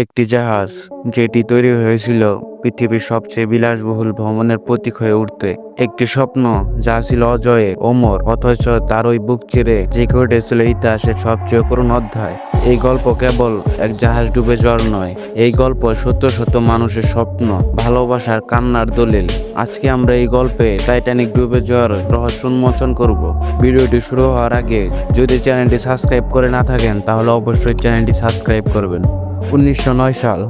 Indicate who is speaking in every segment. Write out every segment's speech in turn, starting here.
Speaker 1: একটি জাহাজ, যেটি তৈরি হয়েছিল পৃথিবীর সবচেয়ে বিলাসবহুল ভ্রমণের প্রতীক হয়ে উঠতে। একটি স্বপ্ন, যা ছিল অজয়ে, ওমর, অথচ তার ওই বুক চিরে জেগে উঠেছিল ইতিহাসের সবচেয়ে করুণ অধ্যায়। এই গল্প কেবল এক জাহাজ ডুবে যাওয়ার নয়, এই গল্প সত্য সত্য মানুষের স্বপ্ন, ভালোবাসার কান্নার দলিল। আজকে আমরা এই গল্পে টাইটানিক ডুবে যাওয়ার রহস্য উন্মোচন করব। ভিডিওটি শুরু হওয়ার আগে যদি চ্যানেলটি সাবস্ক্রাইব করে না থাকেন, তাহলে অবশ্যই চ্যানেলটি সাবস্ক্রাইব করবেন। উনিশশো নয় সাল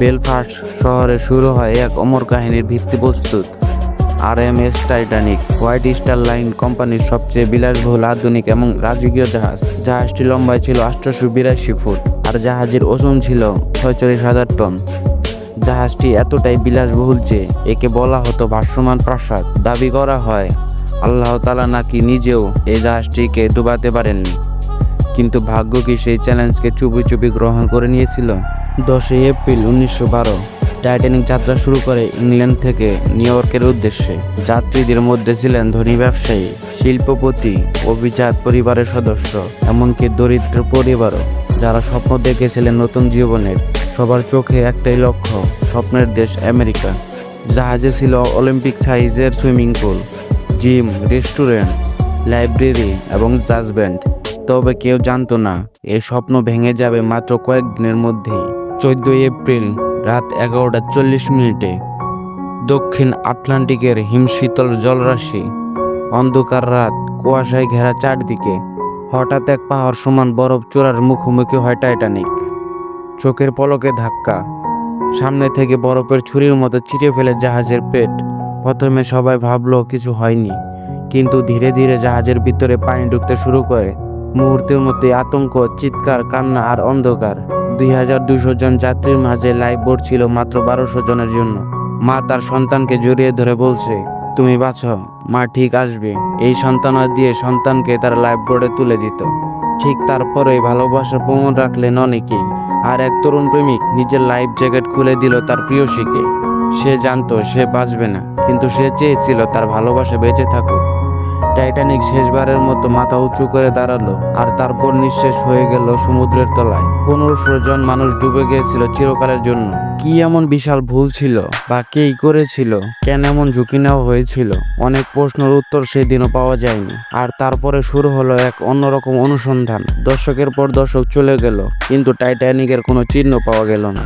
Speaker 1: বেলফাস্ট শহরে শুরু হয় এক অমর কাহিনীর ভিত্তিপ্রস্তুত আর M S Titanic, White Star Line কোম্পানির সবচেয়ে বিলাসবহুল আধুনিক এবং রাজকীয় জাহাজ। জাহাজটি লম্বায় ছিল আটশোশো বিরাশি ফুট আর জাহাজের ওজন ছিল ছয়চল্লিশ হাজার টন। জাহাজটি এতটাই বিলাসবহুল যে একে বলা হতো ভাসমান প্রাসাদ। দাবি করা হয়, আল্লাহ তালা নাকি নিজেও এই জাহাজটিকে ডুবাতে পারেননি। কিন্তু ভাগ্য কি সেই চ্যালেঞ্জকে চুপি চুপি গ্রহণ করে নিয়েছিল? দশই এপ্রিল উনিশশো বারো, টাইটানিক যাত্রা শুরু করে ইংল্যান্ড থেকে নিউ ইয়র্কের উদ্দেশ্যে। যাত্রীদের মধ্যে ছিলেন ধনী ব্যবসায়ী, শিল্পপতি, অভিজাত পরিবারের সদস্য, এমনকি দরিদ্র পরিবারও, যারা স্বপ্ন দেখেছিলেন নতুন জীবনের। সবার চোখে একটাই লক্ষ্য, স্বপ্নের দেশ আমেরিকা। জাহাজে ছিল অলিম্পিক সাইজের swimming pool, gym, restaurant, library এবং জাজ ব্যান্ড। তবে কেউ জানতো না এই স্বপ্ন ভেঙে যাবে মাত্র কয়েকদিনের মধ্যেই। চোদ্দই এপ্রিল রাত এগারোটা চল্লিশ মিনিটে দক্ষিণ আটলান্টিকের হিমশীতল জলরাশি, অন্ধকার রাত, কুয়াশায় ঘেরা চারদিকে, হঠাৎ এক পাহাড় সমান বরফ চূড়ার মুখোমুখি হয় টাইটানিক। চোখের পলকে ধাক্কা, সামনে থেকে বরফের ছুরির মতো চিড়ে ফেলে জাহাজের পেট। প্রথমে সবাই ভাবলো কিছু হয়নি, কিন্তু ধীরে ধীরে জাহাজের ভিতরে পানি ঢুকতে শুরু করে। মুহূর্তের মধ্যে আতঙ্ক, চিৎকার, কান্না আর অন্ধকার। দুই হাজার দুশো জন যাত্রীর মাঝে লাইফ বোর্ড ছিল মাত্র বারোশো জনের জন্য। মা তার সন্তানকে জড়িয়ে ধরে বলছে, তুমি বাঁচো, মা ঠিক আসবে। এই সন্তানা দিয়ে সন্তানকে তার লাইফ বোর্ডে তুলে দিত। ঠিক তারপরেই ভালোবাসার প্রমাণ রাখলেন অনেকেই। আর এক তরুণ প্রেমিক নিজের লাইফ জ্যাকেট খুলে দিল তার প্রিয়সীকে সে জানতো সে বাঁচবে না, কিন্তু সে চেয়েছিল তার ভালোবাসা বেঁচে থাকুক। টাইটানিক শেষবারের মতো মাথা উঁচু করে দাঁড়াল আর তারপর নিঃশেষ হয়ে গেল সমুদ্রের তলায়। পনেরোশো জন মানুষ ডুবে গিয়েছিল চিরকালের জন্য। কি এমন বিশাল ভুল ছিল বা কেই করেছিল? কেন এমন ঝুঁকি নেওয়া হয়েছিল? অনেক প্রশ্নের উত্তর সেই দিনও পাওয়া যায়নি। আর তারপরে শুরু হলো এক অন্যরকম অনুসন্ধান। দর্শকের পর দর্শক চলে গেল, কিন্তু টাইটানিকের কোনো চিহ্ন পাওয়া গেল না।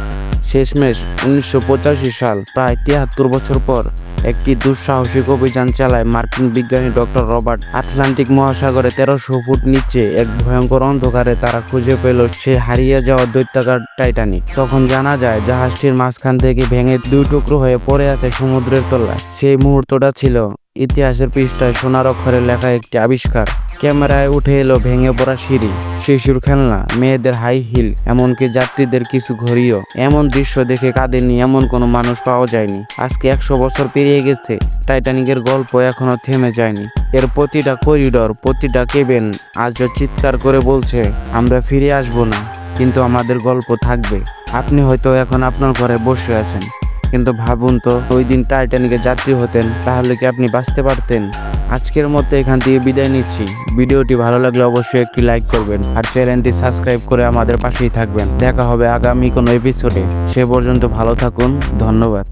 Speaker 1: শেষমেশ উনিশশো পঁচাশি সাল, প্রায় তিয়াত্তর বছর পর একটি দুঃসাহসিক অভিযান চালায় মার্কিন বিজ্ঞানী ডক্টর রবার্ট আটলান্টিক মহাসাগরে তেরোশো ফুট নিচে এক ভয়ঙ্কর অন্ধকারে তারা খুঁজে পেল সে হারিয়ে যাওয়া দৈত্যাকার টাইটানিক। তখন জানা যায়, জাহাজটির মাঝখান থেকে ভেঙে দুই টুকরো হয়ে পড়ে আছে সমুদ্রের তলায়। সেই মুহূর্তটা ছিল ইতিহাসের পৃষ্ঠায় সোনার অক্ষরে লেখা একটি আবিষ্কার। ক্যামেরায় উঠে এলো ভেঙে পড়া সিঁড়ি, শিশুর খেলনা, মেয়েদের হাই হিল এমনকি যাত্রীদের কিছু ঘড়িও। এমন দৃশ্য দেখে কাঁদেনি এমন কোনো মানুষ পাওয়া যায়নি। আজকে একশো বছর পেরিয়ে গেছে, টাইটানিকের গল্প এখনও থেমে যায়নি। এর প্রতিটা করিডর প্রতিটা কেবেন আজও চিৎকার করে বলছে, আমরা ফিরে আসব না, কিন্তু আমাদের গল্প থাকবে। আপনি হয়তো এখন আপনার ঘরে বসে আছেন। কিন্তু ভাবুন তো, ওই দিন টাইটানিকে যাত্রী হতেন, তাহলে কি আপনি বাঁচতে পারতেন? আজকের মতো এখান থেকে বিদায় নিচ্ছি। ভিডিওটি ভালো লাগলে অবশ্যই একটি লাইক করবেন, আর চ্যানেলটি সাবস্ক্রাইব করে আমাদের পাশেই থাকবেন। দেখা হবে আগামী কোনো এপিসোডে সে পর্যন্ত ভালো থাকুন, ধন্যবাদ।